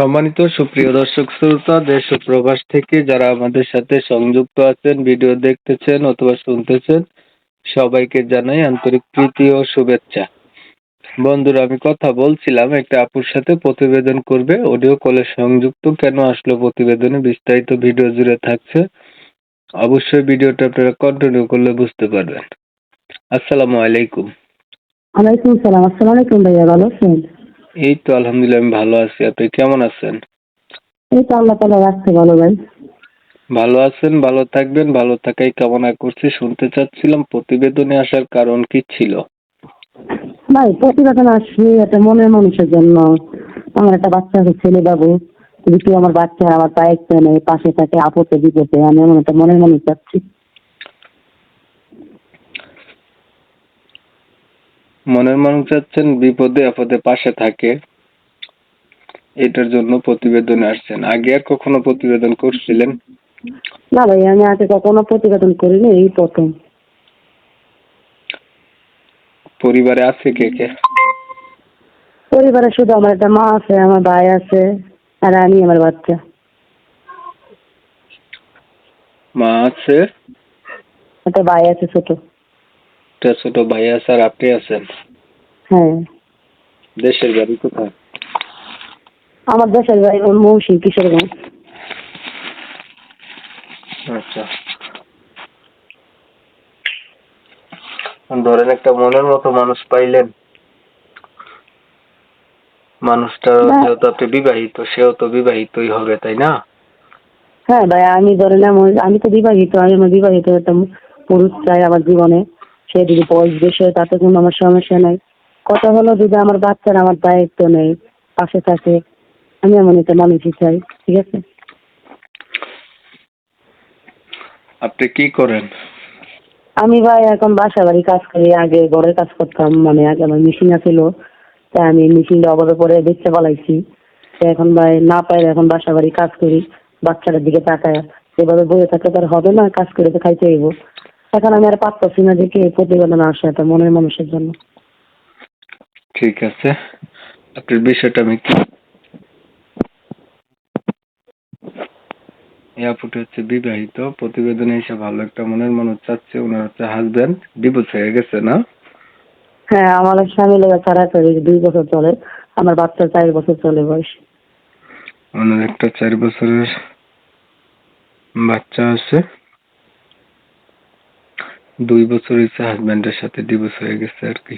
সম্মানিত সুপ্রিয় দর্শক শ্রোতা, দেশ ও প্রবাস থেকে যারা আমাদের সাথে সংযুক্ত আছেন, ভিডিও দেখতেছেন অথবা শুনতেছেন, সবাইকে জানাই আন্তরিক প্রীতি ও শুভেচ্ছা। বন্ধুরা, আমি কথা বলছিলাম, একটা আপুর সাথে প্রতিবেদন করবে, অডিও কলে সংযুক্ত, কেন আসলো প্রতিবেদনে বিস্তারিত ভিডিও জুড়ে থাকছে। অবশ্যই ভিডিওটা আপনারা কন্টিনিউ করলে বুঝতে পারবেন। আসসালামু আলাইকুম। ওয়ালাইকুম সালাম। আসসালামু আলাইকুম ভাইয়া, ভালো আছেন? এই তো আলহামদুলিল্লাহ আমি ভালো আছি। আপনি কেমন আছেন? এই তো আল্লাহ তালা রাখছে ভালো ভাই। ভালো আছেন ভালো থাকবেন ভালো থাকাই কামনা করছি। শুনতে চাচ্ছিলাম প্রতিবেদনে আসার কারণ কি ছিল? ভাই প্রতিবেদন আসছি একটা মনের মানুষের জন্য আমার একটা বাচ্চা আছে ছেলে বাবু যদি কেউ আমার বাচ্চা আমার নেই পাশে থাকে আপদে বিপদে আমি এমন একটা মনের মানুষ চাচ্ছি। মনের মানুষ চাচ্ছেন বিপদে আপদে পাশে থাকে। এটার জন্য প্রতিবেদনে আসছেন। আগে আর কখনো প্রতিবেদন করছিলেন? না ভাই আমি আগে কখনো প্রতিবেদন করিনি এই প্রথম। পরিবারে আছে কে কে? পরিবারে শুধু আমার একটা মা আছে আমার ভাই আছে আর আমি আমার বাচ্চা। মা আছে? একটা ভাই আছে ছোট। একটা ছোট ভাই আছে আর আপনি আছেন। হ্যাঁ। দেশের বাড়ি কোথায়? আমার দেশের ভাই মৌসুম কিশোরগঞ্জ। আচ্ছা। ধরেন একটা মনের মতো মানুষ পাইলেন। মানুষটা। যেহেতু আপনি বিবাহিত সেও তো বিবাহিতই হবে তাই না? হ্যাঁ ভাই আমি ধরেন আমি তো বিবাহিত আমি আমার বিবাহিত একটা পুরুষ চাই আমার জীবনে। সে যদি বয়স বেশি হয় তাতে কোনো আমার সমস্যা নাই। কথা হলো যদি আমার বাচ্চার আমার দায়িত্ব নেই পাশে থাকে আমি এমন একটা মানুষই চাই ঠিক আছে? আপনি কি করেন? আমি ভাই এখন বাসা বাড়ি কাজ করি আগে ঘরের কাজ করতাম মানে আগে আমার মেশিন আছিল তাই আমি মেশিনটা অভাবে পরে দেখতে পালাইছি এখন ভাই না পাইলে এখন বাসা বাড়ি কাজ করি বাচ্চাটার দিকে তাকায়। এভাবে বসে থাকলে তো আর হবে না কাজ করে তো খাইতে হইব। এখন আমি আর পারতেছি না দেখে এই প্রতিবেদন আসে এটা মনের মানুষের জন্য। ঠিক আছে। আপনার বিষয়টা আমি কি এয়ারপোর্টে হচ্ছে বিবাহিত প্রতিবেদনে এসে ভালো একটা মনের মানুষ চাচ্ছে ওনার হচ্ছে হাজবেন্ড ডিভোর্স হয়ে গেছে না? হ্যাঁ আমার স্বামী লেগে ছাড়া করে দুই বছর চলে আমার বাচ্চা চার বছর চলে বয়স। ওনার একটা চার বছরের বাচ্চা আছে। দুই বছর হয়েছে হাজবেন্ডের সাথে ডিভোর্স হয়ে গেছে আর কি।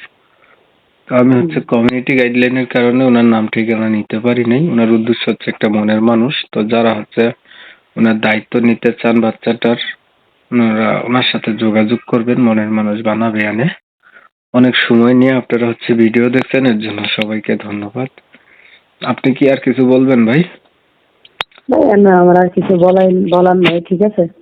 তো আমি হচ্ছে কমিউনিটি গাইডলাইনের কারণে ওনার নাম ঠিকানা নিতে পারি নাই। ওনার উদ্দেশ্য হচ্ছে একটা মনের মানুষ। তো যারা হচ্ছে ওনার দায়িত্ব নিতে চান বাচ্চাটার ওনারা ওনার সাথে যোগাযোগ করবেন মনের মানুষ বানাবে আনে অনেক সময় নিয়ে আপনারা হচ্ছে ভিডিও দেখছেন এর জন্য সবাইকে ধন্যবাদ। আপনি কি আর কিছু বলবেন ভাই? ভাই না আমার আর কিছু বলাই বলার নাই ঠিক আছে?